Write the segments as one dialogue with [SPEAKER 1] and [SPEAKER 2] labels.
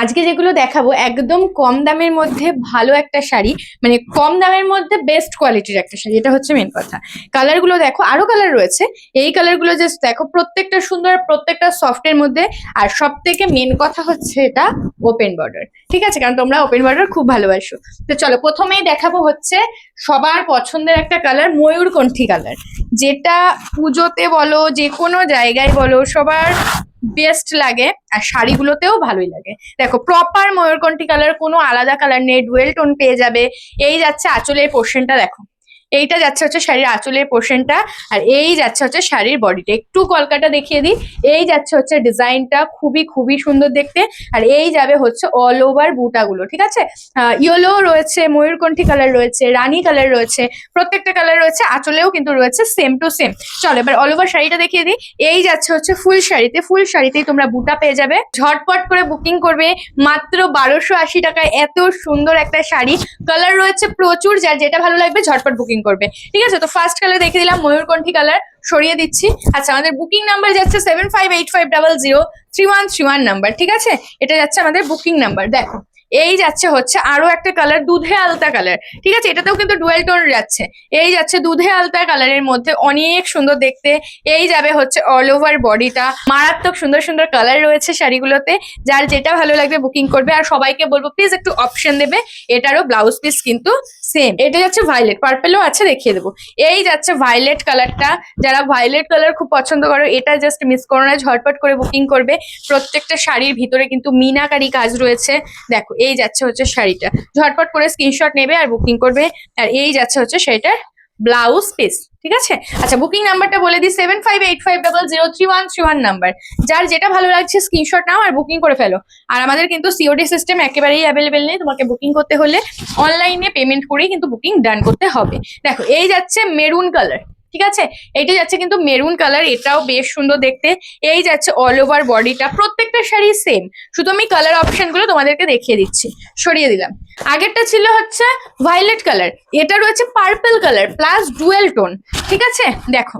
[SPEAKER 1] আজকে যেগুলো দেখাবো একদম কম দামের মধ্যে ভালো একটা শাড়ি মানে কম দামের মধ্যে বেস্ট কোয়ালিটির একটা শাড়ি, এটা হচ্ছে মেন কথা। কালারগুলো দেখো, আরও কালার রয়েছে। এই কালারগুলো জাস্ট দেখো, প্রত্যেকটা সুন্দর, প্রত্যেকটা সফটের মধ্যে। আর সব থেকে মেন কথা হচ্ছে এটা ওপেন বর্ডার ঠিক আছে? কারণ তোমরা ওপেন বর্ডার খুব ভালোবাসো। তো চলো, প্রথমেই দেখাবো হচ্ছে সবার পছন্দের একটা কালার ময়ূরকণ্ঠী কালার যেটা পুজোতে বলো যে কোনো জায়গায় বলো, সবার বেস্ট লাগে আর শাড়িগুলোতেও ভালোই লাগে। দেখো প্রপার ময়ূরকণ্ঠী কালার কোনো আলাদা কালার নেই ডুয়েল টোন পেয়ে যাবে। এই যাচ্ছে আঁচলের পোর্শনটা দেখো। এইটা যাচ্ছে হচ্ছে শাড়ির আঁচলের পোর্শনটা আর এই যাচ্ছে হচ্ছে শাড়ির বডিটা একটু কলকাটা দেখিয়ে দিই। এই যাচ্ছে হচ্ছে ডিজাইনটা খুবই খুবই সুন্দর দেখতে, আর এই যাবে হচ্ছে অল ওভার বুটাগুলো, ঠিক আছে? ইয়েলো রয়েছে, ময়ূরকণ্ঠী কালার রয়েছে, রানী কালার রয়েছে, প্রত্যেকটা কালার রয়েছে, আঁচলেও কিন্তু রয়েছে সেম টু সেম চলো, এবার অল ওভার শাড়িটা দেখিয়ে দিই। এই যাচ্ছে হচ্ছে ফুল শাড়িতে ফুল শাড়িতেই তোমরা বুটা পেয়ে যাবে। ঝটপট করে বুকিং করবে মাত্র বারোশো আশি টাকায়। এত সুন্দর একটা শাড়ি। কালার রয়েছে প্রচুর, যার যেটা ভালো লাগবে ঝটপট বুকিং করবে। ঠিক আছে? তো ফার্স্ট কালার দেখে দিলাম, ময়ূরকণ্ঠী কালার সরিয়ে দিচ্ছি। আচ্ছা আমাদের বুকিং নাম্বার যাচ্ছে seven five eight five double zero three one three one number ঠিক আছে? এটা যাচ্ছে আমাদের বুকিং নাম্বার দেখো। এই যাচ্ছে হচ্ছে আরও একটা কালার দুধে আলতা কালার ঠিক আছে? এটাতেও কিন্তু ডুয়েল টোন যাচ্ছে। এই যাচ্ছে দুধে আলতা কালারের মধ্যে অনেক সুন্দর দেখতে। এই যাবে হচ্ছে অল ওভার বডিটা মারাত্মক সুন্দর সুন্দর কালার রয়েছে শাড়িগুলোতে। যার যেটা ভালো লাগবে বুকিং করবে। আর সবাইকে বলব প্লিজ একটু অপশন দেবে। এটারও ব্লাউজ পিস কিন্তু সেম এটা যাচ্ছে ভাইলেট পার্পেলও আছে, দেখিয়ে দেবো। এই যাচ্ছে ভাইলেট কালারটা যারা ভাইলেট কালার খুব পছন্দ করো, এটা জাস্ট মিস করো না। ঝটপট করে বুকিং করবে। প্রত্যেকটা শাড়ির ভিতরে কিন্তু মিনাকারি কাজ রয়েছে। দেখো এই যাচ্ছে হচ্ছে শাড়িটা। ঝটপট করে স্ক্রিনশট নেবে আর বুকিং করবে। আর এই যাচ্ছে হচ্ছে শাড়িটার ব্লাউজ পিস ঠিক আছে? আচ্ছা বুকিং নাম্বারটা বলে দিই seven five eight five double zero three one three one number যার যেটা ভালো লাগছে স্ক্রিনশট নাও আর বুকিং করে ফেলো। আর আমাদের কিন্তু সিওডি সিস্টেম একেবারেই অ্যাভেলেবেল নেই, তোমাকে বুকিং করতে হলে। অনলাইনে পেমেন্ট করেই কিন্তু বুকিং ডান করতে হবে। দেখো, এই যাচ্ছে মেরুন কালার ঠিক আছে? এইটা যাচ্ছে কিন্তু মেরুন কালার এটাও বেশ সুন্দর দেখতে। এই যাচ্ছে অল ওভার বডিটা প্রত্যেকটা শাড়ি সেম শুধু আমি কালার অপশনগুলো তোমাদেরকে দেখিয়ে দিচ্ছি। সরিয়ে দিলাম। আগেরটা ছিল হচ্ছে ভায়োলেট কালার এটা রয়েছে purple colour plus dual tone ঠিক আছে? দেখো।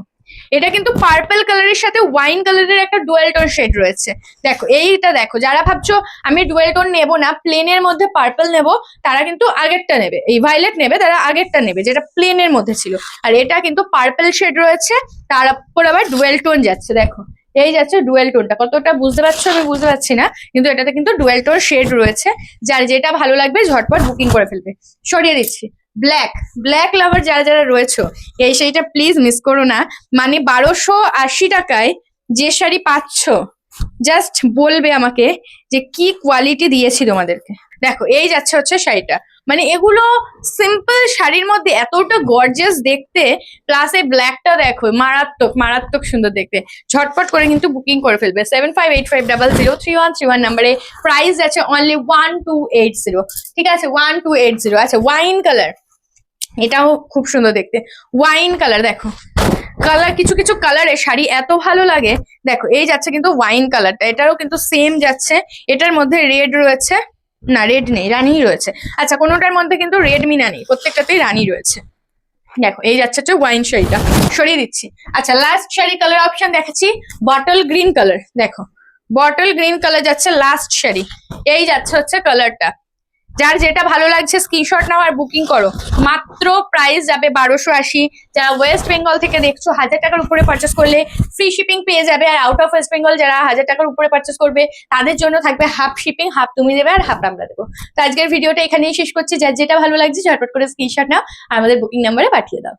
[SPEAKER 1] এটা কিন্তু পার্পল কালারের সাথে ওয়াইন কালারের একটা ডুয়েল টোন শেড রয়েছে। দেখো, এইটা দেখো, যারা ভাবছ আমি ডুয়েল টোন নেব না প্লেনের মধ্যে পার্পল নেব, তারা কিন্তু আগেরটা নেবে। এই ভায়োলেট নেবে, তারা আগেরটা নেবে, যেটা প্লেনের মধ্যে ছিল। আর এটা কিন্তু পার্পল শেড রয়েছে, তার উপর আবার ডুয়েল টোন যাচ্ছে, দেখো। এই যাচ্ছে ডুয়েল টোনটা কতটা বুঝতে পারছ আমি বুঝতে পারছি না, কিন্তু এটাতে কিন্তু ডুয়েল টোন শেড রয়েছে, যার যেটা ভালো লাগবে ঝটপট বুকিং করে ফেলবে। সরিয়ে দিচ্ছি। ব্ল্যাক ব্ল্যাক লাভার যারা যারা রয়েছে, এই শাড়িটা প্লিজ মিস করো না। মানে বারোশো আশি টাকায় যে শাড়ি পাচ্ছ জাস্ট বলবে আমাকে যে কি কোয়ালিটি দিয়েছি তোমাদেরকে। দেখো, এই যাচ্ছে হচ্ছে শাড়িটা। মানে এগুলো সিম্পল শাড়ির মধ্যে এতটা গর্জিয়াস দেখতে প্লাস এই ব্ল্যাকটা দেখো, মারাত্মক মারাত্মক সুন্দর দেখতে। ঝটপট করে কিন্তু বুকিং করে ফেলবে। Seven five eight five double zero three one three one নাম্বারে প্রাইস আছে only one two eight zero ঠিক আছে? ওয়ান টু এইট জিরো আচ্ছা ওয়াইন কালার এটাও খুব সুন্দর দেখতে। ওয়াইন কালার দেখো। কালার কিছু কিছু কালারে শাড়ি এত ভালো লাগে। দেখো, এই যাচ্ছে কিন্তু ওয়াইন কালারটা এটারও কিন্তু সেম যাচ্ছে। এটার মধ্যে রেড রয়েছে। না রেড নেই রানী রয়েছে। আচ্ছা কোনোটার মধ্যে কিন্তু রেড মিনা নেই, প্রত্যেকটাতেই রানী রয়েছে। দেখো, এই যাচ্ছে হচ্ছে ওয়াইন শাড়িটা, সরিয়ে দিচ্ছি। আচ্ছা লাস্ট শাড়ি কালার অপশন দেখাচ্ছি বটল গ্রিন কালার দেখো। বটল গ্রিন কালার যাচ্ছে লাস্ট শাড়ি, এই যাচ্ছে হচ্ছে কালারটা যার যেটা ভালো লাগছে স্ক্রিনশট নাও আর বুকিং করো। মাত্র প্রাইস যাবে বারোশো আশি। যারা ওয়েস্ট বেঙ্গল থেকে দেখছ, হাজার টাকার উপরে পার্চেস করলে ফ্রি শিপিং পেয়ে যাবে। আর আউট অফ ওয়েস্ট বেঙ্গল যারা হাজার টাকার উপরে পার্চেস করবে, তাদের জন্য থাকবে হাফ শিপিং হাফ তুমি দেবে আর হাফ আমরা দেবো। তো আজকের ভিডিওটা এখানেই শেষ করছি। যার যেটা ভালো লাগছে, ঝটপট করে স্ক্রিনশট নাও আমাদের বুকিং নাম্বারে পাঠিয়ে দাও।